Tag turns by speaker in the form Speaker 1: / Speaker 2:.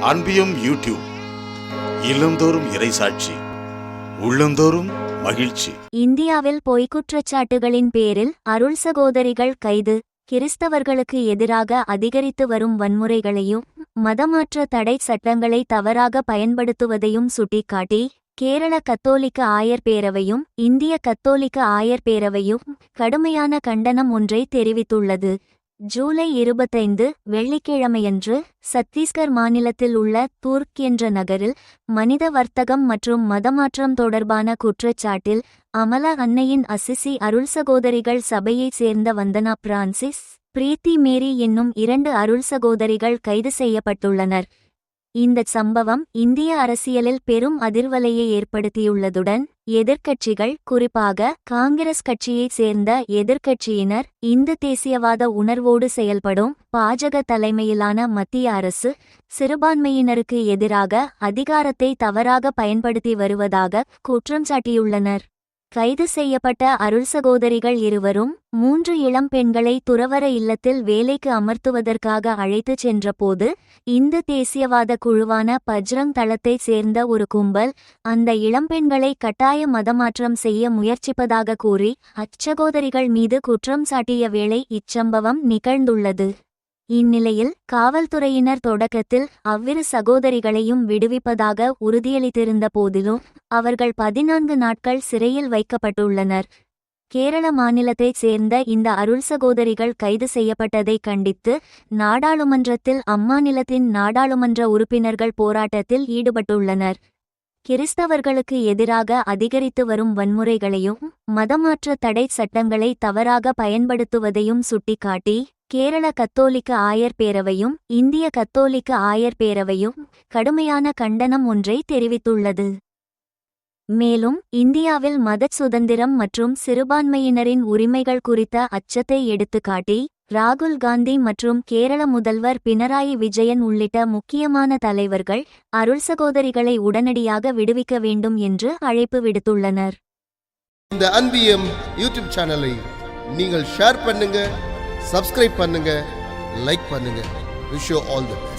Speaker 1: அன்பியும் YouTube இல்லந்தோறும் இறைசாட்சி உள்ளந்தோறும் மகிழ்ச்சி.
Speaker 2: இந்தியாவில் பொய்க் குற்றச்சாட்டுகளின் பேரில் அருள் சகோதரிகள் கைது கிறிஸ்தவர்களுக்கு எதிராக அதிகரித்து வரும் வன்முறைகளையும் மதமாற்ற தடை சட்டங்களை தவறாக பயன்படுத்துவதையும் சுட்டிக்காட்டி கேரள கத்தோலிக்க ஆயர் பேரவையும் இந்திய கத்தோலிக்க ஆயர் பேரவையும் கடுமையான கண்டனம் ஒன்றை தெரிவித்துள்ளது. ஜூலை இருபத்தைந்து வெள்ளிக்கிழமையன்று சத்தீஸ்கர் மாநிலத்தில் உள்ள தூர்க் என்ற நகரில் மனித வர்த்தகம் மற்றும் மதமாற்றம் தொடர்பான குற்றச்சாட்டில் அமலா அன்னையின் அசிசி அருள் சகோதரிகள் சபையைச் சேர்ந்த வந்தனா பிரான்சிஸ் பிரீத்தி மேரி என்னும் இரண்டு அருள் சகோதரிகள் கைது செய்யப்பட்டுள்ளனர். இந்த சம்பவம் இந்திய அரசியலில் பெரும் அதிர்வலையை ஏற்படுத்தியுள்ளதுடன் எதிர்க்கட்சிகள் குறிப்பாக காங்கிரஸ் கட்சியைச் சேர்ந்த எதிர்க்கட்சியினர் இந்து தேசியவாத உணர்வோடு செயல்படும் பாஜக தலைமையிலான மத்திய அரசு சிறுபான்மையினருக்கு எதிராக அதிகாரத்தை தவறாக பயன்படுத்தி வருவதாக குற்றம் சாட்டியுள்ளனர். கைது செய்யப்பட்ட அருள் சகோதரிகள் இருவரும் மூன்று இளம் பெண்களை துறவர இல்லத்தில் வேலைக்கு அமர்த்துவதற்காக அழைத்துச் சென்றபோது இந்து தேசியவாத குழுவான பஜ்ரங் தளத்தைச் சேர்ந்த ஒரு கும்பல் அந்த இளம்பெண்களை கட்டாய மதமாற்றம் செய்ய முயற்சிப்பதாக கூறி அச்சகோதரிகள் மீது குற்றம் சாட்டிய வேளை இச்சம்பவம் நிகழ்ந்துள்ளது. இந்நிலையில் காவல்துறையினர் தொடக்கத்தில் அவ்விரு சகோதரிகளையும் விடுவிப்பதாக உறுதியளித்திருந்த போதிலும் அவர்கள் பதினான்கு நாட்கள் சிறையில் வைக்கப்பட்டுள்ளனர். கேரள மாநிலத்தைச் சேர்ந்த இந்த அருள் சகோதரிகள் கைது செய்யப்பட்டதை கண்டித்து நாடாளுமன்றத்தில் அம்மாநிலத்தின் நாடாளுமன்ற உறுப்பினர்கள் போராட்டத்தில் ஈடுபட்டுள்ளனர். கிறிஸ்தவர்களுக்கு எதிராக அதிகரித்து வரும் வன்முறைகளையும் மதமாற்ற தடை சட்டங்களை தவறாக பயன்படுத்துவதையும் சுட்டிக்காட்டி கேரள கத்தோலிக்க ஆயர் பேரவையும் இந்திய கத்தோலிக்க ஆயர் பேரவையும் கடுமையான கண்டனம் ஒன்றை தெரிவித்துள்ளது. மேலும் இந்தியாவில் மத சுதந்திரம் மற்றும் சிறுபான்மையினரின் உரிமைகள் குறித்த அச்சத்தை எடுத்துக்காட்டி ராகுல் காந்தி மற்றும் கேரள முதல்வர் பினராயி விஜயன் உள்ளிட்ட முக்கியமான தலைவர்கள் அருள் சகோதரிகளை உடனடியாக விடுவிக்க வேண்டும் என்று அழைப்பு விடுத்துள்ளனர்.
Speaker 3: இந்த அன்பியம் யூடியூப் சேனலை நீங்கள் ஷேர் பண்ணுங்க சப்ஸ்கிரைப் பண்ணுங்க லைக் பண்ணுங்க. Wish all the best